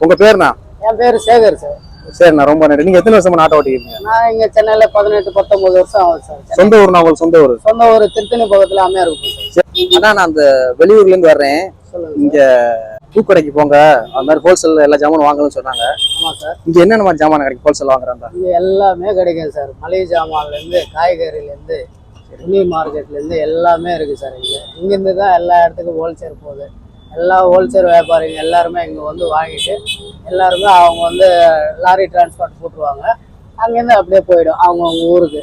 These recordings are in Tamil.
உங்க பேருண்ணா? என் பேர் சேகர் சார். சரிண்ணா ரொம்ப நன்றி. நீங்க எத்தனை வருஷமா நாட்டை ஓட்டிக்கிறீங்க நான் இங்க சென்னையில பதினெட்டு பத்தொன்பது வருஷம் ஆகுது சார். சொந்த ஊர்னா உங்களுக்கு சொந்த ஊர்? சொந்த ஊர் திருத்தணி பக்கத்துல அம்மையார் இருக்கும் சார். அண்ணா நான் அந்த வெளியூர்ல இருந்து வர்றேன் இங்க பூக்கடைக்கு போங்க. அது மாதிரி ஹோல்சேல் எல்லா ஜாமானும் வாங்கணும்னு சொன்னாங்க. ஆமா சார். இங்க என்னென்ன மாதிரி ஜாமான் கிடைக்கும் ஹோல்சேல் வாங்குறாங்க? இங்க எல்லாமே கிடைக்கும் சார். மளிகை ஜாமான்ல இருந்து காய்கறில இருந்து துணி மார்க்கெட்ல இருந்து எல்லாமே இருக்கு சார் இங்க. இங்கிருந்து தான் எல்லா இடத்துக்கும் ஹோல்சேல் போகுது. எல்லா ஹோல்சேல் வியாபாரிங்க எல்லாருமே இங்க வந்து வாங்கிட்டு எல்லாருமே அவங்க வந்து லாரி டிரான்ஸ்போர்ட் போட்டுருவாங்க. அங்கேருந்து அப்படியே போயிடும். அவங்க அவங்க ஊருக்கு.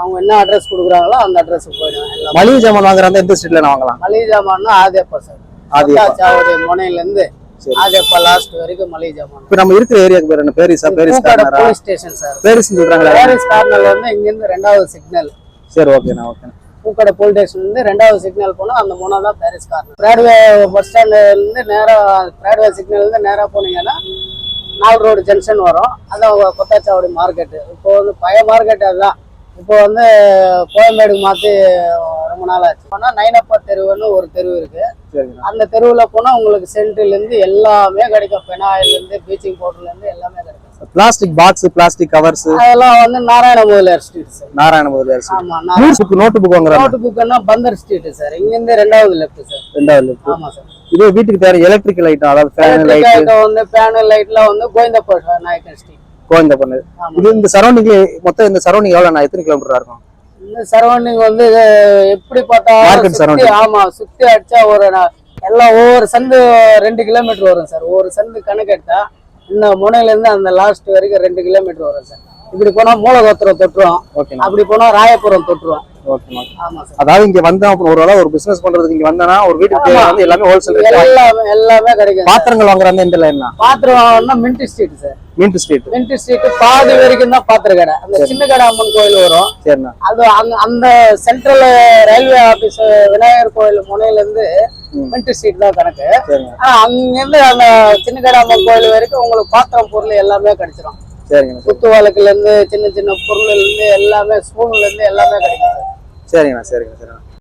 அவங்க என்ன அட்ரஸ் கொடுக்குறாங்களோ அந்த அட்ரஸுக்கு எல்லாம். மளிகை ஜாமான் வாங்குறாங்க எந்த ஸ்ட்ரீட்ல வாங்கலாம்? மளிகை ஜாமான்னா ஆதியப்பா சார். ஆதியப்பா. சாவடி முனையில இருந்து சரி. ஆதியப்பா லாஸ்ட் வரைக்கும் மளிகை ஜாமான் இப்ப நம்ம இருக்கிற ஏரியாக்கு பேர் என்ன? பேரிஸா பேரிஸ் கார்னரா போலீஸ் ஸ்டேஷன் சார். பேரிஸ் சொல்றாங்களா. பாரிஸ் கார்னல் வந்து இங்கிருந்து ரெண்டாவது சிக்னல் சரி ஓகேண்ணா ஓகே பூக்கடை போலீஸ் ஸ்டேஷன்லேருந்து ரெண்டாவது சிக்னல் போனா அந்த மூணாவது தான் பேரிஸ் கார்னர் பிராட்வே பஸ் ஸ்டாண்ட்ல இருந்து நேரா பிராட்வே சிக்னல் இருந்து நேரா போனீங்கன்னா நாலு ரோடு ஜங்ஷன் வரும். அதான் கொத்தாச்சாவடி மார்க்கெட்டு இப்போ வந்து பழைய மார்க்கெட் அதுதான். இப்போ வந்து கோயம்பேடுக்கு மாத்தி ரொம்ப நாள் ஆச்சு. போனா நைனப்பா தெருவுன்னு ஒரு தெருவு இருக்கு. அந்த தெருவில் போனா உங்களுக்கு சென்ட்ல இருந்து எல்லாமே கிடைக்கும். பெனாயில் இருந்து பீச்சிங் பவுடர்ல இருந்து எல்லாமே கிடைக்கும். பிளாஸ்டிக் பாக்ஸ் பிளாஸ்டிக் கவர்ஸ் அதெல்லாம் வந்து Narayana Mudaliar street sir Narayana Mudaliar book note book வாங்குறாங்க. நோட்டு புக்குன்னா பந்தர் ஸ்ட்ரீட் சார் இங்க இருந்து ரெண்டாவது லெஃப்ட் சார் ரெண்டாவது book. ஆமா சார் இது வீட்டுக்கு தேவை எலக்ட்ரிக்கல் ஐட்டம் அதாவது ஃபேன் லைட் வந்து பேனல் லைட்லாம் வந்து கோவிந்தப்பா நாயக்கன் ஸ்ட்ரீட் ஆமா இது இந்த சரௌண்டிங்ல மொத்தம் இந்த சரௌண்டிங் எவ்வளவு நான் எத்தனை கிலோமீட்டர் இருக்கும்? சரௌண்டிங் வந்து எப்படி பார்த்தாலும். ஆமா சுத்தி அடிச்சா ஒரு எல்லாம் ஒவ்வொரு சந்து ரெண்டு கிலோமீட்டர் வரும் சார். ஒவ்வொரு சந்து கணக்கு எடுத்தா இந்த முனையில இருந்து அந்த லாஸ்ட் வரைக்கும் ரெண்டு கிலோமீட்டர் வரும் சார். இப்படி போனா மூலகோத்திரம் தொட்டுரும். அப்படி போனா ராயபுரம் தொட்டுரும். அதாவது இங்க வந்தா அப்புறம் ஒரு வேளை ஒரு பிசினஸ் பண்றதுக்கு இங்க வந்தனா ஒரு வீட்டுக்கு வந்து எல்லாமே ஹோல்சேல் எல்லாமே எல்லாமே கிடைக்கும். பாத்திரங்கள் வாங்குறாங்க எந்த லைன்னா பாத்திரம் வாங்கணும்னா மின்ட் ஸ்ட்ரீட் சார் மீன் ஸ்ட்ரீட் மின்ட் ஸ்ட்ரீட் பாதி வரைக்கும் தான் பாத்திர கடை. அந்த சின்ன கடை அம்மன் கோயில் வரும். சரிண்ணா. அது அங்க அந்த சென்ட்ரல் ரயில்வே ஆபீஸ் விநாயகர் கோயில் முனையில இருந்து. மின்ட் ஸ்ட்ரீட் தான் கணக்கு. சரிங்க. ஆனா அங்கிருந்து அந்த சின்ன கடை அம்மன் கோயில் வரைக்கும் உங்களுக்கு பாத்திரம் பொருள் எல்லாமே கிடைச்சிரும். சரிங்கண்ணா சரி. குத்து வழக்குல இருந்து சின்ன சின்ன பொருள்ல இருந்து எல்லாமே ஸ்பூன்ல இருந்து எல்லாமே கிடைக்கும் சரிங்கண்ணா சரிங்கண்ணா சரிண்ணா